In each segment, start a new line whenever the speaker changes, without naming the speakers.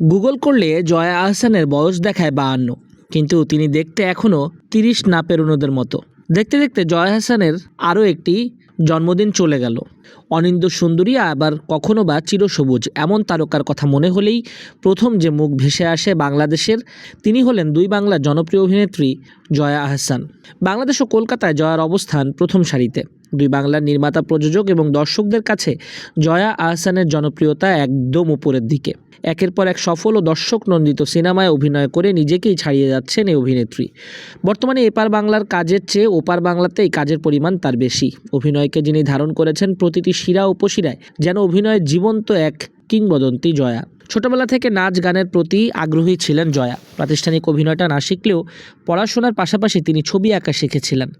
Google করলে জয়া আহসানের বয়স দেখায় বাহান্ন কিন্তু তিনি দেখতে এখনও তিরিশ না পেরোনোদের মতো। দেখতে দেখতে জয়া আহসানের আরও একটি জন্মদিন চলে গেল। অনিন্দ সুন্দরী আবার কখনো বা চিরসবুজ এমন তারকার কথা মনে হলেই প্রথম যে মুখ ভেসে আসে বাংলাদেশের, তিনি হলেন দুই বাংলার জনপ্রিয় অভিনেত্রী জয়া আহসান। বাংলাদেশ ও কলকাতায় জয়ার অবস্থান প্রথম সারিতে। দুই বাংলার নির্মাতা প্রযোজক এবং দর্শকদের কাছে জয়া আহসানের জনপ্রিয়তা একদম উপরের দিকে। একের পর এক সফল ও দর্শক নন্দিত সিনেমায় অভিনয় করে নিজেকেই ছাড়িয়ে যাচ্ছেন এই অভিনেত্রী। বর্তমানে এপার বাংলার কাজের চেয়ে ওপার বাংলাতেই কাজের পরিমাণ তার বেশি। অভিনয়কে যিনি ধারণ করেছেন প্রতিটি শিরা উপশিরায়, যেন অভিনয়ের জীবন্ত এক কিংবদন্তি জয়া। ছোটবেলা থেকে নাচ গানের প্রতি আগ্রহী ছিলেন জয়া। প্রাতিষ্ঠানিক অভিনয়টা না শিখলেও পড়াশোনার পাশাপাশি তিনি ছবি আঁকা শিখেছিলেন।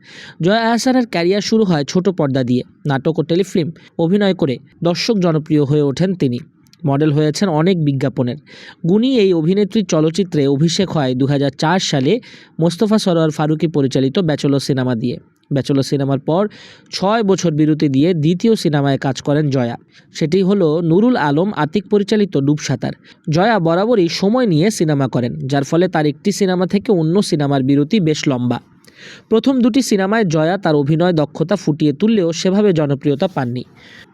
জয়া আহসানের ক্যারিয়ার শুরু হয় ছোট পর্দা দিয়ে। নাটক ও টেলিফিল্ম অভিনয় করে দর্শক জনপ্রিয় হয়ে ওঠেন তিনি। মডেল হয়েছেন অনেক বিজ্ঞাপনের। গুণী এই অভিনেত্রীর চলচ্চিত্রে অভিষেক হয় দু হাজার চার সালে মোস্তফা সরোয়ার ফারুকি পরিচালিত ব্যাচেলর সিনেমা দিয়ে। ব্যাচেলর সিনেমার পর ছয় বছর বিরতি দিয়ে দ্বিতীয় সিনেমায় কাজ করেন জয়া। সেটি হলো নুরুল আলম আতিক পরিচালিত ডুবসাঁতার জয়া বরাবরই সময় নিয়ে সিনেমা করেন, যার ফলে তার একটি সিনেমা থেকে অন্য সিনেমার বিরতি বেশ লম্বা। প্রথম দুটি সিনেমায় জয়া তার অভিনয় দক্ষতা ফুটিয়ে তুললেও সেভাবে জনপ্রিয়তা পাননি।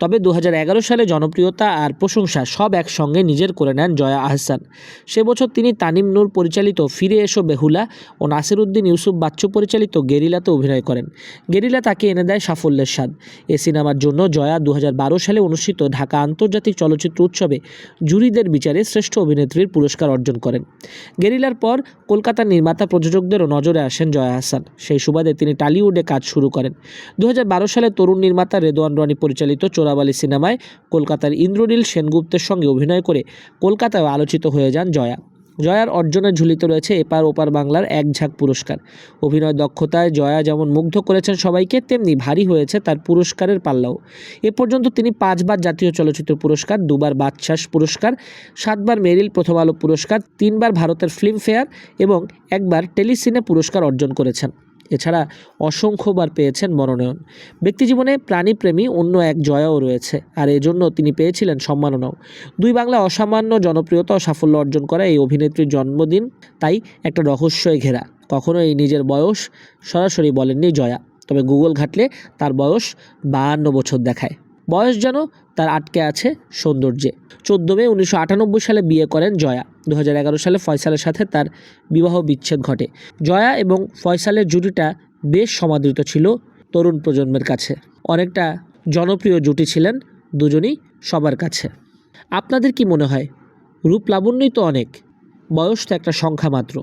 তবে দু হাজার এগারো সালে জনপ্রিয়তা আর প্রশংসা সব একসঙ্গে নিজের করে নেন জয়া আহসান। সে বছর তিনি তানিম নূর পরিচালিত ফিরে এসো বেহুলা ও নাসিরুদ্দিন ইউসুফ বাচ্চু পরিচালিত গেরিলাতে অভিনয় করেন। গেরিলা তাকে এনে দেয় সাফল্যের স্বাদ। এ সিনেমার জন্য জয়া দু হাজার বারো সালে অনুষ্ঠিত ঢাকা আন্তর্জাতিক চলচ্চিত্র উৎসবে জুরিদের বিচারে শ্রেষ্ঠ অভিনেত্রীর পুরস্কার অর্জন করেন। গেরিলার পর কলকাতার নির্মাতা প্রযোজকদেরও নজরে আসেন জয়া হাসান সেই সুবাদে তিনি টালিউডে কাজ শুরু করেন। দু হাজার বারো সালে তরুণ নির্মাতা রেদোয়ান রনি পরিচালিত চোরাবালি সিনেমায় কলকাতার ইন্দ্রনীল সেনগুপ্তের সঙ্গে অভিনয় করে কলকাতায় আলোচিত হয়ে যান জয়া। জয়ার অর্জনের ঝুলিতে রয়েছে এপার ওপার বাংলার এক ঝাঁক পুরস্কার। অভিনয় দক্ষতায় জয়া যেমন মুগ্ধ করেছেন সবাইকে, তেমনি ভারী হয়েছে তার পুরস্কারের পাল্লাও। এ পর্যন্ত তিনি পাঁচবার জাতীয় চলচ্চিত্র পুরস্কার, দুবার বাদশাস পুরস্কার, সাতবার মেরিল প্রথম আলো পুরস্কার, তিনবার ভারতের ফিল্মফেয়ার এবং একবার টেলিসিনে পুরস্কার অর্জন করেছেন। এছাড়া অসংখ্যবার পেয়েছেন মনোনয়ন। ব্যক্তিজীবনে প্রাণীপ্রেমী অন্য এক জয়াও রয়েছে, আর এজন্য তিনি পেয়েছিলেন সম্মাননাও। দুই বাংলা অসামান্য জনপ্রিয়তা ও সাফল্য অর্জন করা এই অভিনেত্রীর জন্মদিন, তাই একটা রহস্যই ঘেরা। কখনোই নিজের বয়স সরাসরি বলেননি জয়া, তবে গুগল ঘাটলে তার বয়স বাহান্ন বছর দেখায়। বয়স যেন তার আটকে আছে সৌন্দর্যে। চোদ্দ মে উনিশশো আটানব্বই সালে বিয়ে করেন জয়া। দু হাজার এগারো সালে ফয়সালের সাথে তার বিবাহ বিচ্ছেদ ঘটে। জয়া এবং ফয়সালের জুটিটা বেশ সমাদৃত ছিল তরুণ প্রজন্মের কাছে। অনেকটা জনপ্রিয় জুটি ছিলেন দুজনই সবার কাছে। আপনাদের কি মনে হয়, রূপ লাবণ্যই তো অনেক, বয়স তো একটা সংখ্যা মাত্র।